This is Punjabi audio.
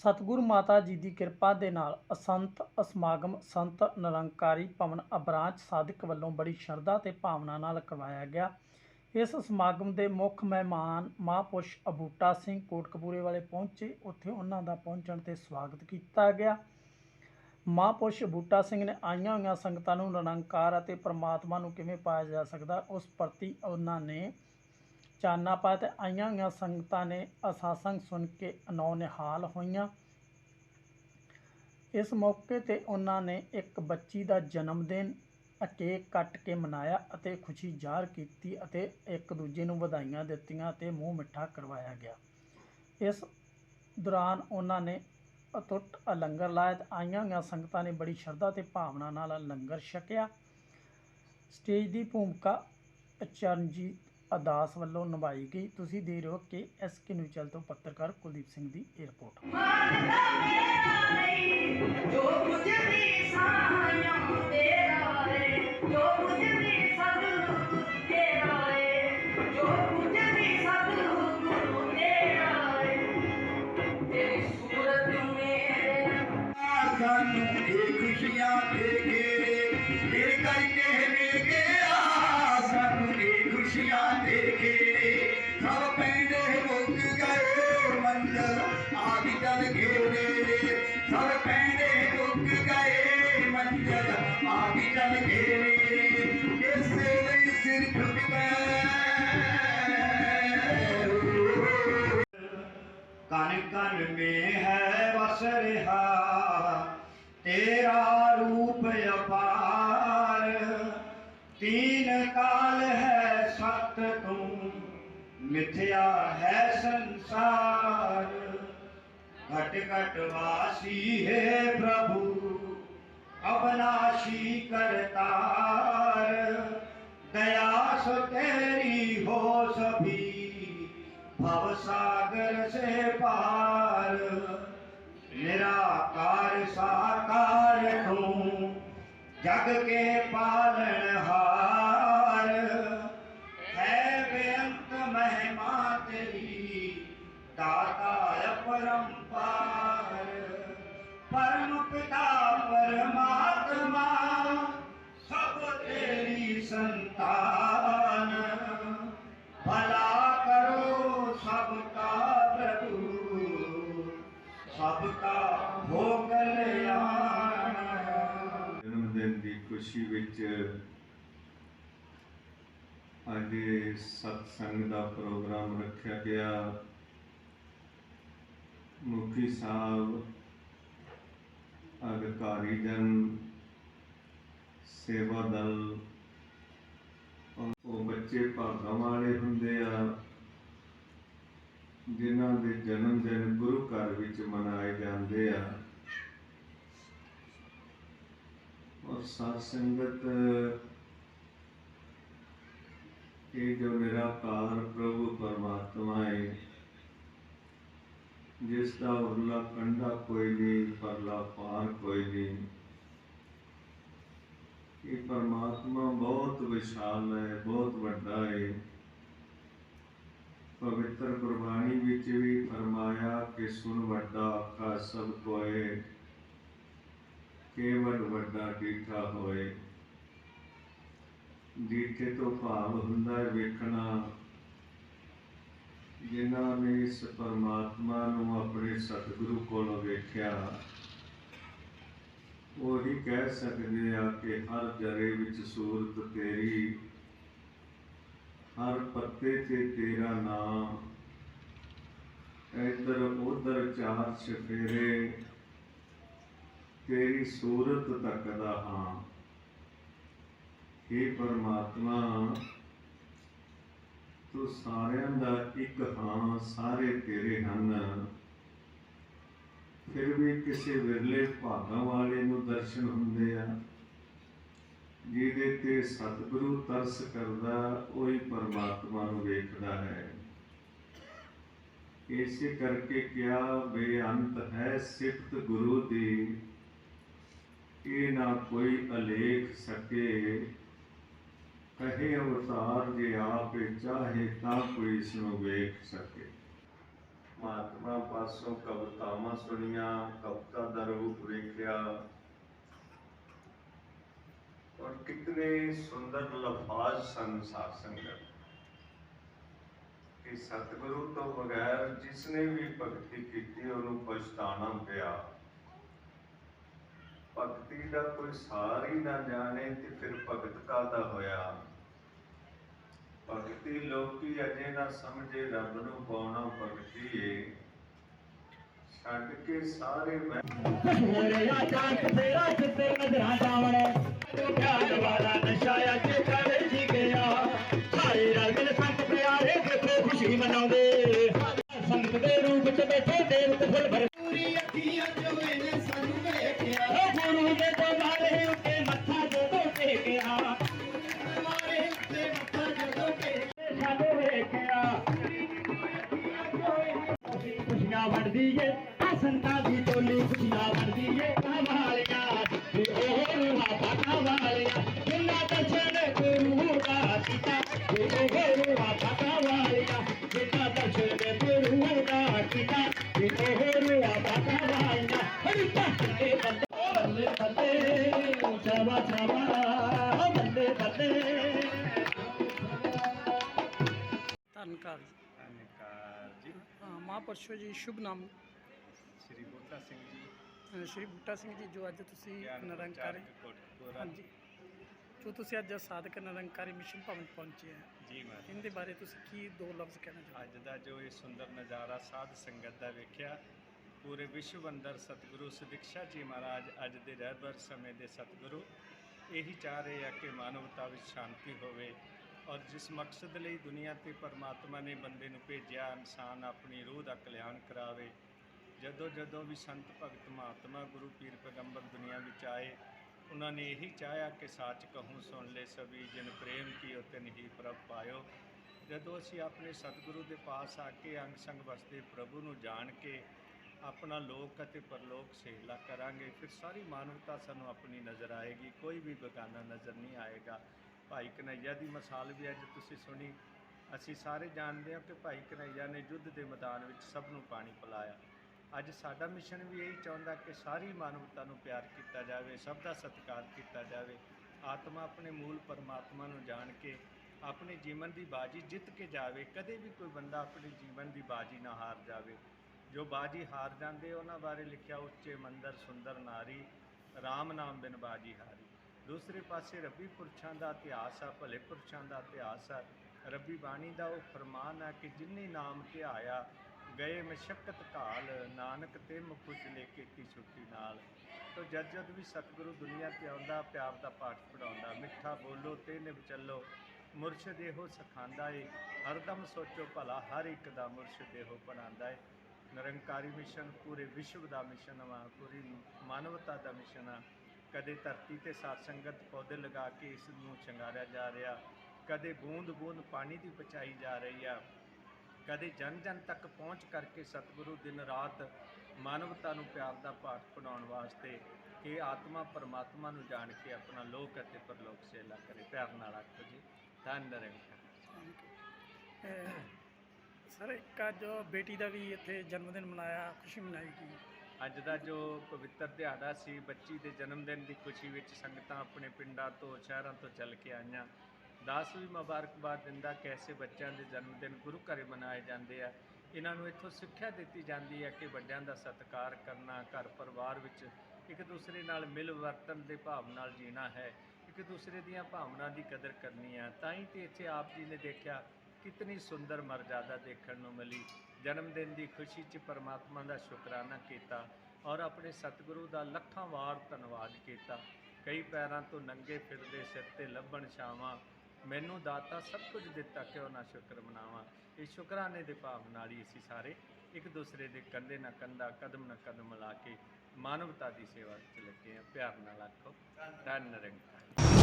ਸਤਿਗੁਰੂ ਮਾਤਾ ਜੀ ਦੀ ਕਿਰਪਾ ਦੇ ਨਾਲ ਅਸੰਤ ਸਮਾਗਮ ਸੰਤ ਨਿਰੰਕਾਰੀ ਭਵਨ ਅਬਰਾਂਚ ਸਾਧਕ ਵੱਲੋਂ ਬੜੀ ਸ਼ਰਧਾ ਤੇ ਭਾਵਨਾ ਨਾਲ ਕਰਵਾਇਆ ਗਿਆ। ਇਸ ਸਮਾਗਮ ਦੇ ਮੁੱਖ ਮਹਿਮਾਨ ਮਹਾਂਪੁਰਸ਼ ਅਬੂਟਾ ਸਿੰਘ ਕੋਟਕਪੂਰੇ ਵਾਲੇ ਪਹੁੰਚੇ। ਉੱਥੇ ਉਹਨਾਂ ਦਾ ਪਹੁੰਚਣ ਤੇ ਸਵਾਗਤ ਕੀਤਾ ਗਿਆ। ਮਹਾਂਪੁਰਸ਼ ਬੂਟਾ ਸਿੰਘ ਨੇ ਆਈਆਂ ਹੋਈਆਂ ਸੰਗਤਾਂ ਨੂੰ ਨਿਰੰਕਾਰ ਅਤੇ ਪ੍ਰਮਾਤਮਾ ਨੂੰ ਕਿਵੇਂ ਪਾਇਆ ਜਾ ਸਕਦਾ, ਉਸ ਪ੍ਰਤੀ ਉਹਨਾਂ ਨੇ ਚਾਨਣਾ ਪਾਇਆ ਤੇ ਆਈਆਂ ਹੋਈਆਂ ਸੰਗਤਾਂ ਨੇ ਅਸਾਸੰਗ ਸੁਣ ਕੇ ਅਨੌ ਨਿਹਾਲ ਹੋਈਆਂ। ਇਸ ਮੌਕੇ ਤੇ ਉਹਨਾਂ ਨੇ ਇੱਕ ਬੱਚੀ ਦਾ ਜਨਮ ਦਿਨ ਕੇਕ ਕੱਟ ਕੇ ਮਨਾਇਆ ਅਤੇ ਖੁਸ਼ੀ ਜ਼ਾਹਰ ਕੀਤੀ ਅਤੇ ਇੱਕ ਦੂਜੇ ਨੂੰ ਵਧਾਈਆਂ ਦਿੱਤੀਆਂ ਅਤੇ ਮੂੰਹ ਮਿੱਠਾ ਕਰਵਾਇਆ ਗਿਆ। ਇਸ ਦੌਰਾਨ ਉਹਨਾਂ ਨੇ ਅਤੁੱਟ ਲੰਗਰ ਲਾਇਆ ਤੇ ਆਈਆਂ ਹੋਈਆਂ ਸੰਗਤਾਂ ਨੇ ਬੜੀ ਸ਼ਰਧਾ ਤੇ ਭਾਵਨਾ ਨਾਲ ਲੰਗਰ ਛਕਿਆ। ਸਟੇਜ ਦੀ ਭੂਮਿਕਾ ਚਰਨਜੀਤ ਅਦਾਸ ਵੱਲੋਂ ਨਿਭਾਈ ਗਈ। ਤੁਸੀਂ ਦੇ ਰਹੇ ਹੋ ਕਿ ਐਸਕੇ ਨਿਊਜ਼ ਚੈਨਲ ਤੋਂ ਪੱਤਰਕਾਰ ਕੁਲਦੀਪ ਸਿੰਘ ਦੀ ਇਹ ਰਿਪੋਰਟ। ਜੋ ਕੁਝ ਵੀ ਸਾਇਆ ਤੇਰਾ ਏ ਜੋ ਕੁਝ ਵੀ ਆਦਿ ਚੱਲ ਗਏ ਸਭ ਪੈਂਦੇ ਮੁੱਕ ਗਏ ਮੰਜ਼ਲ ਆਦਿ ਚੱਲ ਗਏ ਇਸੇ ਲਈ ਸਿਰ ਝੁਕਦਾ ਕਨ ਕਨ ਮੇ ਹੈ ਵਸ ਰਿਹਾ ਤੇਰਾ ਰੂਪ ਅਪਾਰ ਤੀਨ ਕਾਲ ਹੈ ਸਤ ਤੂੰ ਮਿਥਿਆ ਹੈ ਸੰਸਾਰ ਘਟ घट घटवासी है प्रभु अबनाशी करतार। दया सो तेरी हो सभी, भव सागर से पार। निराकार साकार तू जग के पालन हार। ਆਪਕਾ ਹੋ ਕਲਿਆਣ ਜਨਮ ਦਿਨ ਦੀ ਖੁਸ਼ੀ ਵਿੱਚ ਅੱਜ ਸਤ ਸੰਗ ਦਾ ਪ੍ਰੋਗਰਾਮ ਰੱਖਿਆ ਗਿਆ। ਮੁਖੀ ਸਾਹਿਬ, ਅਧਿਕਾਰੀ ਜਨ, ਸੇਵਾ ਦਲ, ਉਹ ਬੱਚੇ ਭਾਗਾਂ ਵਾਲੇ ਹੁੰਦੇ ਆ। ਜਿਨ੍ਹਾਂ ਦੇ ਜਨਮ ਦਿਨ ਗੁਰੂ ਘਰ ਵਿੱਚ ਮਨਾਏ ਜਾਂਦੇ ਆ। ਔਰ ਸਾਧ ਸੰਗਤ ਇਹ ਜੋ ਨਿਰਾਕਾਰ ਪ੍ਰਭੂ ਪਰਮਾਤਮਾ ਹੈ, ਜਿਸ ਦਾ ਉਰਲਾ ਕੰਡਾ ਕੋਈ ਨਹੀਂ, ਪਰਲਾ ਪਾਰ ਕੋਈ ਨਹੀਂ, ਇਹ ਪਰਮਾਤਮਾ ਬਹੁਤ ਵਿਸ਼ਾਲ ਹੈ, ਬਹੁਤ ਵੱਡਾ ਹੈ। ਪਵਿੱਤਰ ਗੁਰਬਾਣੀ ਵਿੱਚ ਵੀ ਫਰਮਾਇਆ ਕਿ ਸੁਨ ਵੱਡਾ ਆਖਾ ਸਭ ਕੋਏ ਕੇਵਲ ਵੱਡਾ ਡੀਠਾ ਹੋਏ। ਡੀਠੇ ਤੋਂ ਭਾਵ ਹੁੰਦਾ ਹੈ ਵੇਖਣਾ, ਜਿਨ੍ਹਾਂ ਨੇ ਇਸ ਪਰਮਾਤਮਾ ਨੂੰ ਆਪਣੇ ਸਤਿਗੁਰੂ ਕੋਲੋਂ ਵੇਖਿਆ। ਉਹ ਹੀ ਕਹਿ ਸਕਦੇ ਆ ਕਿ ਹਰ ਜਰੇ ਵਿੱਚ ਸੂਰਤ ਤੇਰੀ ਹਰ ਪੱਤੇ ਤੇ ਤੇਰਾ ਨਾਮ। ਇੱਧਰ ਉੱਧਰ ਚਾਰ ਚਫੇਰੇ, ਤੇਰੀ ਸੂਰਤ ਤੱਕਦਾ ਹਾਂ। हे ਪਰਮਾਤਮਾ, ਤੂੰ ਸਾਰਿਆਂ ਦਾ ਇੱਕ ਹਾਂ, ਸਾਰੇ ਤੇਰੇ ਹਨ। ਫਿਰ ਵੀ ਕਿਸੇ ਵਿਰਲੇ ਭਾਗਾਂ ਵਾਲੇ ਨੂੰ ਦਰਸ਼ਨ ਹੁੰਦੇ ਆ। ਜਿਹਦੇ ਤੇ ਸਤਿਗੁਰੂ ਤਰਸ ਕਰਦਾ, ਉਹੀ ਪਰਮਾਤਮਾ ਨੂੰ ਵੇਖਦਾ ਹੈ। ਇਸੇ ਕਰਕੇ ਕਿਹਾ, ਬੇਅੰਤ ਹੈ ਸਿਫਤ ਗੁਰੂ ਦੀ। ਇਹ ਨਾ ਕੋਈ ਅਲੇਖ ਸਕੇ। ਕਹੇ ਅਵਤਾਰ ਜੇ ਆਪੇ ਚਾਹੇ, ਤਾਂ ਕੋਈ ਇਸ ਨੂੰ ਵੇਖ ਸਕੇ। ਮਹਾਤਮਾ ਪਾਸੋਂ ਕਵਿਤਾਵਾਂ ਸੁਣੀਆਂ, ਕਵਿਤਾ ਦਾ ਰੂਪ ਵੇਖਿਆ। ਔਰ ਕਿਤਨੇ ਸੁੰਦਰ ਲਫ਼ਾਜ਼ ਸਨ ਸਾਧ ਸੰਗਤ ਕਿ ਸਤਿਗੁਰੂ ਤੋਂ ਬਗੈਰ ਜਿਸਨੇ ਵੀ ਭਗਤੀ ਕੀਤੀ ਉਹਨੂੰ ਪਛਤਾਣਾ ਪਿਆ ਭਗਤੀ ਦਾ ਕੋਈ ਸਾਰ ਹੀ ਨਾ ਜਾਣੇ ਤੇ ਫਿਰ ਭਗਤ ਕਾਦਾ ਹੋਇਆ ਭਗਤੀ ਲੋਕੀ ਅਜੇ ਨਾ ਸਮਝੇ ਰੱਬ ਨੂੰ ਪਾਉਣਾ ਭਗਤੀ ਏ ਛੱਡ ਕੇ ਸਾਰੇ ਮੈਂ ਮੇਰਾ ਚਾਂਦ ਤੇਰਾ ਕਿਤੇ ਨਜ਼ਰਾਂ ਜਾਵਣ ਤੂੰ ਪਿਆਰ ਵਾਲਾ ਨਸ਼ਾ ਅੱਜ ਕਰ ਜੀ ਗਿਆ ਸਾਰੇ ਰਲ ਮਿਲ ਸੰਤ ਪਿਆਰੇ ਦੇਖੋ ਖੁਸ਼ੀ ਮਨਾਉਂਦੇ ਸੰਤ ਦੇ ਰੂਪ ਚ ਬੈਠੇ ਦੇਵਤ ਫੁੱਲ ਭਰ ਧੰਨਕਾਰ ਜੀ। ਧੰਨਕਾਰ ਜੀ। ਅ, ਮਹਾਂਪੁਰਸ਼ੋ ਜੀ ਸ਼ੁਭ ਨਾਮ। ਸ੍ਰੀ ਬੂਟਾ ਸਿੰਘ ਜੀ। ਅ, ਸ਼੍ਰੀ ਬੂਟਾ ਸਿੰਘ ਜੀ ਜੋ ਅੱਜ ਤੁਸੀਂ ਗਿਆਨ ਨਿਰੰਕਾਰੀ ਪ੍ਰਚਾਰਕ ਕੋਟਕਪੂਰਾ। ਹਾਂਜੀ। ਜੋ ਤੁਸੀਂ ਅੱਜ ਸਾਧਕ ਨਿਰੰਕਾਰੀ ਮਿਸ਼ਨ ਭਵਨ ਪਹੁੰਚੇ ਹੈ ਜੀ ਮਹਾਰਾਜ। ਇਹਦੇ ਬਾਰੇ ਤੁਸੀਂ ਕੀ ਦੋ ਲਫ਼ਜ਼ ਕਹਿਣਾ ਚਾਹੁੰਦੇ ਅੱਜ ਦਾ ਜੋ ਇਹ ਸੁੰਦਰ ਨਜ਼ਾਰਾ ਸਾਧ ਸੰਗਤ ਦਾ ਵੇਖਿਆ ਪੂਰੇ ਵਿਸ਼ਵ ਅੰਦਰ ਸਤਿਗੁਰੂ ਸਦੀਕਸ਼ਾ ਜੀ ਮਹਾਰਾਜ ਅੱਜ ਦੇ ਰਹਿਬਰ ਸਮੇਂ ਦੇ ਸਤਿਗੁਰੂ, ਇਹੀ ਚਾਹ ਰਹੇ ਆ ਕਿ ਮਾਨਵਤਾ ਵਿੱਚ ਸ਼ਾਂਤੀ ਹੋਵੇ ਔਰ ਜਿਸ ਮਕਸਦ ਲਈ ਦੁਨੀਆ ਤੇ ਪਰਮਾਤਮਾ ਨੇ ਬੰਦੇ ਨੂੰ ਭੇਜਿਆ, ਇਨਸਾਨ ਆਪਣੀ ਰੂਹ ਦਾ ਕਲਿਆਣ ਕਰਾਵੇ। ਜਦੋਂ ਜਦੋਂ ਵੀ ਸੰਤ ਭਗਤ ਮਹਾਤਮਾ ਗੁਰੂ ਪੀਰ ਪੈਗੰਬਰ ਦੁਨੀਆ ਵਿੱਚ ਆਏ, ਉਹਨਾਂ ਨੇ ਇਹੀ ਚਾਹਿਆ ਕਿ ਸਾਚ ਕਹੂੰ, ਸੁਣ ਲੈ ਸਭੀ, ਜਿਨ ਪ੍ਰੇਮ ਕੀਓ ਤਿਨ ਹੀ ਪ੍ਰਭ ਪਾਇਓ। ਜਦੋਂ ਅਸੀਂ ਆਪਣੇ ਸਤਿਗੁਰੂ ਦੇ ਪਾਸ ਆ ਕੇ ਅੰਗ ਸੰਗ ਵਸਦੇ ਪ੍ਰਭੂ ਨੂੰ ਜਾਣ ਕੇ ਆਪਣਾ ਲੋਕ ਅਤੇ ਪਰਲੋਕ ਸੇਲਾ ਕਰਾਂਗੇ। ਫਿਰ ਸਾਰੀ ਮਾਨਵਤਾ ਸਾਨੂੰ ਆਪਣੀ ਨਜ਼ਰ ਆਏਗੀ। ਕੋਈ ਵੀ ਬੇਗਾਨਾ ਨਜ਼ਰ ਨਹੀਂ ਆਏਗਾ। ਭਾਈ ਕਨਈਆ ਦੀ ਮਿਸਾਲ ਵੀ ਅੱਜ ਤੁਸੀਂ ਸੁਣੀ। ਅਸੀਂ ਸਾਰੇ ਜਾਣਦੇ ਹਾਂ ਕਿ ਭਾਈ ਕਨਈਆ ਨੇ ਯੁੱਧ ਦੇ ਮੈਦਾਨ ਵਿੱਚ ਸਭ ਨੂੰ ਪਾਣੀ ਪਿਲਾਇਆ। ਅੱਜ ਸਾਡਾ ਮਿਸ਼ਨ ਵੀ ਇਹੀ ਚਾਹੁੰਦਾ ਕਿ ਸਾਰੀ ਮਾਨਵਤਾ ਨੂੰ ਪਿਆਰ ਕੀਤਾ ਜਾਵੇ, ਸਭ ਦਾ ਸਤਿਕਾਰ ਕੀਤਾ ਜਾਵੇ। ਆਤਮਾ ਆਪਣੇ ਮੂਲ ਪਰਮਾਤਮਾ ਨੂੰ ਜਾਣ ਕੇ ਆਪਣੇ ਜੀਵਨ ਦੀ ਬਾਜੀ ਜਿੱਤ ਕੇ ਜਾਵੇ। ਕਦੇ ਵੀ ਕੋਈ ਬੰਦਾ ਆਪਣੇ ਜੀਵਨ ਦੀ ਬਾਜੀ ਨਾ ਹਾਰ ਜਾਵੇ। ਜੋ ਬਾਜੀ ਹਾਰ ਜਾਂਦੇ, ਉਹਨਾਂ ਬਾਰੇ ਲਿਖਿਆ ਉੱਚੇ ਮੰਦਰ, ਸੁੰਦਰ ਨਾਰੀ RAM ਨਾਮ ਬਿਨ ਬਾਜੀ ਹਾਰੀ। ਦੂਸਰੇ ਪਾਸੇ ਰੱਬੀ ਪੁਰਸ਼ਾਂ ਦਾ ਇਤਿਹਾਸ ਆ, ਭਲੇ ਪੁਰਸ਼ਾਂ ਦਾ ਇਤਿਹਾਸ ਆ। ਰੱਬੀ ਬਾਣੀ ਦਾ ਉਹ ਫਰਮਾਨ ਆ ਕਿ ਜਿਨੇ ਨਾਮ ਧਿਆਇਆ ਗਏ ਮਸ਼ਕਤ ਕਾਲ ਨਾਨਕ ਤੇ ਮੁਖੁਸ਼ ਲੈ ਕੇ ਕੀਤੀ ਛੁੱਟੀ ਨਾਲ। ਤੋ ਜਦ ਜਦ ਵੀ ਸਤਿਗੁਰੂ ਦੁਨੀਆ ਤੇ ਆਉਂਦਾ, ਪਿਆਰ ਦਾ ਪਾਠ ਪੜਾਉਂਦਾ ਮਿੱਠਾ ਬੋਲੋ, ਤੇ ਨਿਭ ਚੱਲੋ। ਮੁਰਸ਼ਿਦ ਇਹੋ ਸਿਖਾਉਂਦਾ ਏ, ਹਰਦਮ ਸੋਚੋ ਭਲਾ ਹਰ ਇੱਕ ਦਾ ਮੁਰਸ਼ਿਦ ਇਹੋ ਬਣਾਉਂਦਾ ਏ। ਨਿਰੰਕਾਰੀ ਮਿਸ਼ਨ, ਪੂਰੇ ਵਿਸ਼ਵ ਦਾ ਮਿਸ਼ਨ ਵਾ ਪੂਰੀ ਮਾਨਵਤਾ ਦਾ ਮਿਸ਼ਨ ਆ। ਕਦੇ ਧਰਤੀ ਤੇ ਸਾਤ ਸੰਗਤ ਪੌਦੇ ਲਗਾ ਕੇ ਇਸ ਨੂੰ ਚੰਗਾਰਿਆ ਜਾ ਰਿਹਾ, ਕਦੇ ਬੂੰਦ ਬੂੰਦ ਪਾਣੀ ਦੀ ਪਚਾਈ ਜਾ ਰਹੀ ਆ, ਕਦੇ ਜਨ ਜਨ ਤੱਕ ਪਹੁੰਚ ਕਰਕੇ ਸਤਿਗੁਰੂ ਦਿਨ ਰਾਤ ਮਾਨਵਤਾ ਨੂੰ ਪਿਆਰ ਦਾ ਪਾਠ ਪੜਾਉਣ ਵਾਸਤੇ ਕਿ ਆਤਮਾ ਪਰਮਾਤਮਾ ਨੂੰ ਜਾਣ ਕੇ ਆਪਣਾ ਲੋਕ ਅਤੇ ਪਰਲੋਕ ਸੇਲਾ ਕਰੇ। ਪਿਆਰ ਨਾਲ ਆਖੋ ਜੀ। ਧੰਨ ਨਿਰੰਕਾਰ ਸਰ, ਇੱਕ ਅੱਜ ਬੇਟੀ ਦਾ ਵੀ ਇੱਥੇ ਜਨਮ ਦਿਨ ਮਨਾਇਆ, ਖੁਸ਼ੀ ਮਨਾਈ ਗਈ। ਅੱਜ ਦਾ ਜੋ ਪਵਿੱਤਰ ਦਿਹਾੜਾ ਸੀ, ਬੱਚੀ ਦੇ ਜਨਮ ਦਿਨ ਦੀ ਖੁਸ਼ੀ ਵਿੱਚ ਸੰਗਤਾਂ ਆਪਣੇ ਪਿੰਡਾਂ ਤੋਂ, ਸ਼ਹਿਰਾਂ ਤੋਂ ਚੱਲ ਕੇ ਆਈਆਂ। ਦਾਸ ਵੀ ਮੁਬਾਰਕਬਾਦ ਦਿੰਦਾ ਕਿ ਐਸੇ ਬੱਚਿਆਂ ਦੇ ਜਨਮ ਦਿਨ ਗੁਰੂ ਘਰੇ ਮਨਾਏ ਜਾਂਦੇ ਆ। ਇਹਨਾਂ ਨੂੰ ਇੱਥੋਂ ਸਿੱਖਿਆ ਦਿੱਤੀ ਜਾਂਦੀ ਹੈ ਕਿ ਵੱਡਿਆਂ ਦਾ ਸਤਿਕਾਰ ਕਰਨਾ, ਘਰ ਪਰਿਵਾਰ ਵਿੱਚ ਇੱਕ ਦੂਸਰੇ ਨਾਲ ਮਿਲ ਵਰਤਨ ਦੇ ਭਾਵ ਨਾਲ ਜੀਣਾ ਹੈ। ਇੱਕ ਦੂਸਰੇ ਦੀਆਂ ਭਾਵਨਾ ਦੀ ਕਦਰ ਕਰਨੀ ਆ। ਤਾਂ ਹੀ ਤੇ ਇੱਥੇ ਆਪ ਜੀ ਨੇ ਦੇਖਿਆ ਕਿਤਨੀ ਸੁੰਦਰ ਮਰਜ਼ਾਦਾ ਦੇਖਣ ਨੂੰ ਮਿਲੀ। ਜਨਮ ਦਿਨ ਦੀ ਖੁਸ਼ੀ 'ਚ ਪਰਮਾਤਮਾ ਦਾ ਸ਼ੁਕਰਾਨਾ ਕੀਤਾ ਔਰ ਆਪਣੇ ਸਤਿਗੁਰੂ ਦਾ ਲੱਖਾਂ ਵਾਰ ਧੰਨਵਾਦ ਕੀਤਾ। ਕਈ ਪੈਰਾਂ ਤੋਂ ਨੰਗੇ ਫਿਰਦੇ ਸਿਰ ਤੇ ਲੱਭਣ ਛਾਵਾਂ। ਮੈਨੂੰ ਦਾਤਾ ਸਭ ਕੁਝ ਦਿੱਤਾ, ਕਿਉਂ ਨਾ ਸ਼ੁਕਰ ਮਨਾਵਾਂ। ਇਹ ਸ਼ੁਕਰਾਨੇ ਦੇ ਭਾਵ ਨਾਲ ਹੀ ਅਸੀਂ ਸਾਰੇ ਇੱਕ ਦੂਸਰੇ ਦੇ ਕੰਧੇ ਨਾਲ ਕੰਧਾ, ਕਦਮ ਨਾਲ ਕਦਮ ਮਿਲਾ ਕੇ ਮਾਨਵਤਾ ਦੀ ਸੇਵਾ ਵਿੱਚ ਲੱਗੇ ਹਾਂ। ਪਿਆਰ ਨਾਲ ਆਖੋ, ਧੰਨ ਨਿਰੰਕਾਰ